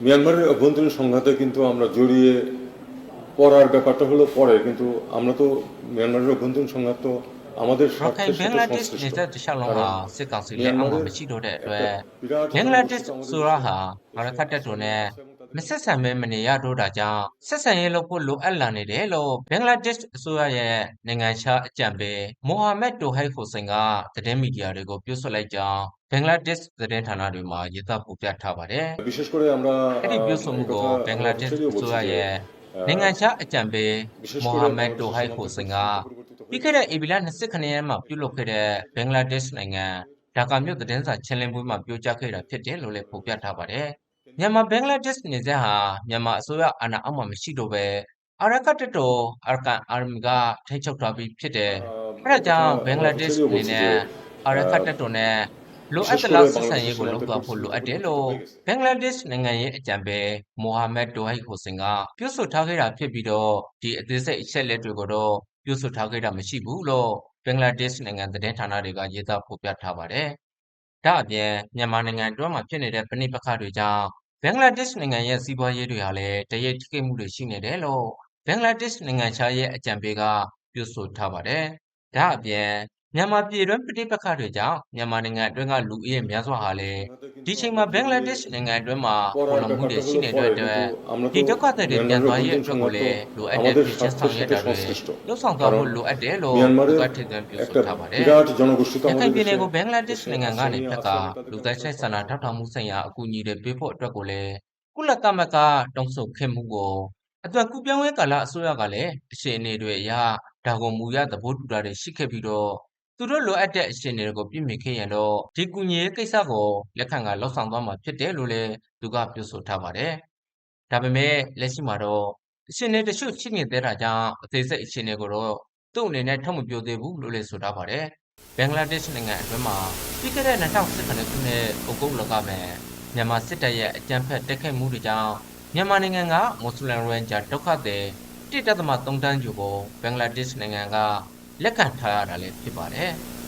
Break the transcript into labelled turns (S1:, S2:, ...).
S1: মিয়ানমারের অভ্যন্তরীণ সংঘাতে কিন্তু আমরা জড়িয়ে পড়ার ব্যাপারটা হলো পরে কিন্তু আমরা তো মিয়ানমারের অভ্যন্তরীণ সংঘাত তো আমাদের
S2: ရခိုင်
S1: স্বার্থের
S2: ဘင်္ဂလား
S1: সাথে
S2: ဒေ့ရှ်နေ
S1: সংশ্লিষ্ট
S2: သက်တစ်လျှောက်လုံးဟာစစ်ကောင်စီလက်အောက်မှာမရှိတော့တဲ့အတွက်
S1: বিরাট
S2: ဘင်္ဂလားဒေ့ရှ်ဆိုရဟာအရခတ်တပ်တော်နဲ့ မဆက်ဆံမဲမနေရတော့တာကြောင့်ဆက်ဆံရေးလုပ်ဖို့လိုအပ်လာနေတယ်လို့ဘင်္ဂလားဒေ့ရှ်အစိုးရရဲ့နိုင်ငံခြားအကြံပေးမိုဟာမက်တိုဟိုက်ခိုစင်ကသတင်းမီဒီယာတွေကိုပြောဆိုလိုက်ကြောင်းဘင်္ဂလားဒေ့ရှ်သတင်းဌာနတွေမှာရေးသားဖော်ပြထားပါတယ်။အဲ့ဒီပြောဆိုမှုကိုဘင်္ဂလားဒေ့ရှ်အစိုးရရဲ့နိုင်ငံခြားအကြံပေးမိုဟာမက်တိုဟိုက်ခိုစင်ကပြီးခဲ့တဲ့ဧပြီလ29ရက်မှာပြုလုပ်ခဲ့တဲ့ဘင်္ဂလားဒေ့ရှ်နိုင်ငံဒါကာမြို့သတင်းစာချင်းလင်းပွဲမှာပြောကြားခဲ့တာဖြစ်တယ်လို့လည်းဖော်ပြထားပါတယ်။ မြန်မာဘင်္ဂလားဒေ့ရှ်နယ်စပ်ဟာမြန်မာအစိုးရအာဏာအောက်မှာမရှိတော့ပဲအာရကတ်တပ်တော်အာကန်အာမီကထိန်းချုပ်ထားပြီးဖြစ်တယ်။အဲဒါကြောင့်ဘင်္ဂလားဒေ့ရှ်အနေနဲ့အာရကတ်တပ်တော်နဲ့လိုအပ်သလောက်ဆက်ဆံရေးကိုလုပ်သွားဖို့လိုအပ်တယ်လို့ဘင်္ဂလားဒေ့ရှ်နိုင်ငံရဲ့အကြံပေးမိုဟာမက်တိုဟိုက်ဟိုစင်ကပြောဆိုထားခဲ့တာဖြစ်ပြီးတော့ဒီအသေးစိတ်အချက်လက်တွေကိုတော့ပြောဆိုထားခဲ့တာမရှိဘူးလို့ဘင်္ဂလားဒေ့ရှ်နိုင်ငံသတင်းဌာနတွေကရေးသားဖော်ပြထားပါတယ်။ဒါအပြင်မြန်မာနိုင်ငံအတွင်းမှာဖြစ်နေတဲ့ပဋိပက္ခတွေကြောင့် ဘင်္ဂလားဒေ့ရှ်နိုင်ငံရဲ့ စီးပွားရေးတွေဟာလည်း တရိပ်ထိခိုက်မှုတွေ ရှိနေတယ်လို့ ဘင်္ဂလားဒေ့ရှ်နိုင်ငံခြားရဲ့အကြံပေးက ပြောဆိုထားပါတယ်။ဒါအပြင် မြန်မာပြည်တွင်း ပဋိပက္ခတွေကြောင့် မြန်မာနိုင်ငံအတွင်းက လူဦးရေများစွာဟာလည်း ဒီချိန်မှာဘင်္ဂလားဒေ့ရှ်နိုင်ငံအတွင်းမှာပေါ်လွန်မှုတွေရှိနေတဲ့အတွက်ဒီဒုက္ခသည်တွေပြန်သွားရေးအတွက်ကိုလည်းလိုအပ်တဲ့ဖြစ်ချက်ဆောင်ရွက်တာတွေလှုပ်ဆောင်သွားဖို့လိုအပ်တယ်လို့ကထင်တယ်ပြောဆိုထားပါတယ်။
S1: ဒါကြောင့်
S2: ကိုရှိ
S1: က
S2: မှာပြည်နယ်ကိုဘင်္ဂလားဒေ့ရှ်နိုင်ငံကနေဖက်ကလူသားချင်းစာနာထောက်ထားမှုဆိုင်ရာအကူအညီတွေပေးဖို့အတွက်ကိုလည်းကုလသမဂ္ဂတောင်းဆိုခဲ့မှုကိုအတွက်ကုပြောင်းရေးကာလအစိုးရကလည်းအခြေအနေတွေအရဒါကိုမူရသဘောတူတာတွေရှိခဲ့ပြီးတော့ သူတို့လိုအပ်တဲ့အခြေအနေတွေကိုပြည့်မီခဲ့ရင်တော့ဒီကူညီရေးကိစ္စကိုလက်ခံကလှောက်ဆောင်သွားမှာဖြစ်တယ်လို့လည်းသူကပြောဆိုထားပါတယ်။ဒါပေမဲ့လက်ရှိမှာတော့အခြေအနေတချို့ရှိနေသေးတာကြောင့်အသေးစိတ်အခြေအနေကိုတော့သူ့အနေနဲ့ထုတ်မပြောသေးဘူးလို့လည်းဆိုထားပါတယ်။ဘင်္ဂလားဒေ့ရှ်နိုင်ငံအတွင်းမှာပြီးခဲ့တဲ့2018ခုနှစ်ဩဂုတ်လကပဲမြန်မာစစ်တပ်ရဲ့အကြမ်းဖက်တိုက်ခိုက်မှုတွေကြောင့်မြန်မာနိုင်ငံကမွတ်စလင်ရိုဟင်ဂျာဒုက္ခသည်1.3တန်းကျော်ကိုဘင်္ဂလားဒေ့ရှ်နိုင်ငံက လက်ခံထားရတာလည်းဖြစ်ပါတယ်။